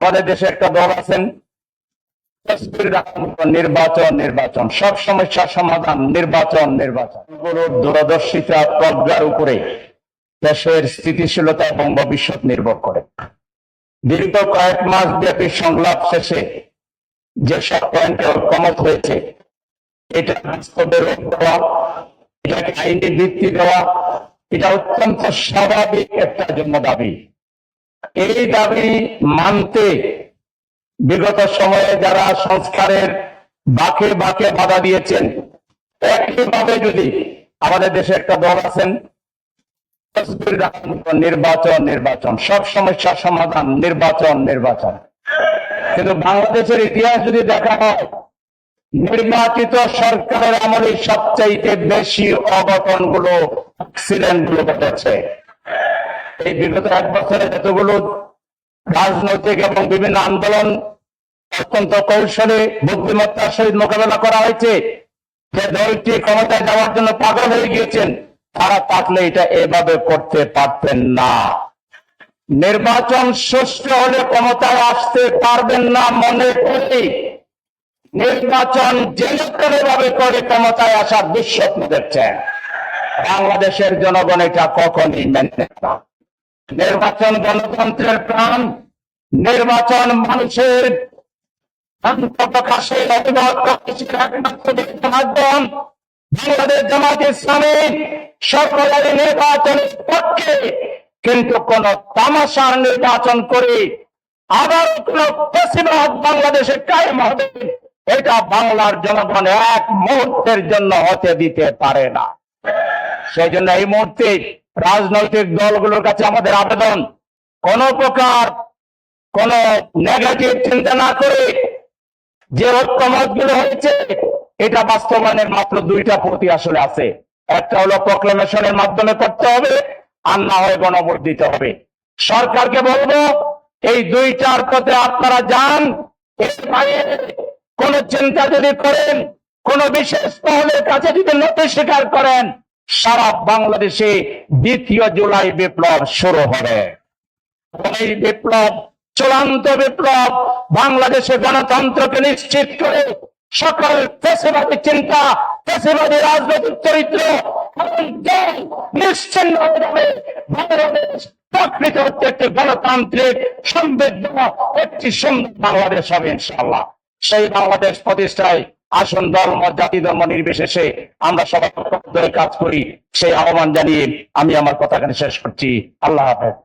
আমাদের দেশে একটা দল আছেন। নির্বাচন নির্বাচন। সব সমস্যার সমাধান, নির্বাচন নির্বাচন। দূরদর্শিতা, প্রজ্ঞার উপরে দেশের স্থিতিশীলতা এবং ভবিষ্যৎ নির্ভর করে। দীর্ঘ কয়েক মাস ব্যাপী সংলাপ শেষে যেসব পয়েন্টে ঐক্যমত হয়েছে, এটা বাস্তবে রূপ দেওয়া, এটাকে আইনি ভিত্তি দেওয়া, এটা অত্যন্ত স্বাভাবিক একটা জন্য দাবি। এই দাবি মানতে বিগত সময়ে যারা সংস্কারের বাকে বাকে বাধা দিয়েছেন, একইভাবে যদি আমাদের দেশে একটা দল আছেন নির্বাচন নির্বাচন, সব সমস্যার সমাধান, নির্বাচন নির্বাচন। কিন্তু বাংলাদেশের ইতিহাস যদি দেখা হয়, নির্বাচিত সরকারের আমলে সবচাইতে বেশি অঘটনগুলো অ্যাক্সিডেন্টগুলো ঘটেছে। এই বিগত এক বছরে যতগুলো রাজনৈতিক এবং বিভিন্ন আন্দোলন অত্যন্ত কৌশলে বুদ্ধিমত্তার সহিত মোকাবেলা করা হয়েছে, যে দলটি ক্ষমতায় যাওয়ার জন্য পাগল হয়ে গিয়েছেন, তারা থাকলে এটা এভাবে করতে পারতেন না। নির্বাচন সুষ্ঠু হলে ক্ষমতায় আসতে পারবেন না মনে করি নির্বাচন যে ভাবে করে ক্ষমতায় আসার দুঃস্বপ্ন দেখছেন। বাংলাদেশের জনগণ এটা কখনই মেনে না। নির্বাচন গণতন্ত্রের প্রাণ, নির্বাচন মানুষের কিন্তু নির্বাচন করে আবার কোন পশ্চিমবঙ্গ বাংলাদেশে কায়েম হবে, এটা বাংলার জনগণ এক মুহূর্তের জন্য হতে দিতে পারে না। সেই জন্য এই মুহূর্তে রাজনৈতিক দলগুলোর কাছে আমাদের আবেদন। কোন প্রকার কোন নেগেটিভ চিন্তা না করে যে ঐক্যমতগুলো হয়েছে, এটা বাস্তবায়নের মাত্র দুইটা পথই আসলে আছে। একটা হলো প্রক্লেমেশনের মাধ্যমে করতে হবে, আর না হয় গণভোট দিতে হবে। সরকারকে বলব, এই দুইটার পথে আপনারা যান কোন চিন্তা যদি করেন, কোন বিশেষ মহলের কাছে যদি নথি স্বীকার করেন সারা বাংলাদেশে দ্বিতীয় জুলাই বিপ্লব শুরু হবে। এই বিপ্লব, চূড়ান্ত বিপ্লব বাংলাদেশে গণতন্ত্রকে নিশ্চিত করে সকল ফেসিবাদী চিন্তা, ফেসিবাদী রাজনৈতিক চরিত্র নিশ্চিন্ন প্রকৃত হচ্ছে একটি গণতান্ত্রিক, সমৃদ্ধ, একটি সুন্দর বাংলাদেশ হবে ইনশাল্লাহ সেই বাংলাদেশ প্রতিষ্ঠায় আসন ধর্ম, জাতি ধর্ম নির্বিশেষে আমরা সবাই কাজ করি সেই আহ্বান জানিয়ে আমি আমার কথা এখানে শেষ করছি। আল্লাহ হাফেজ।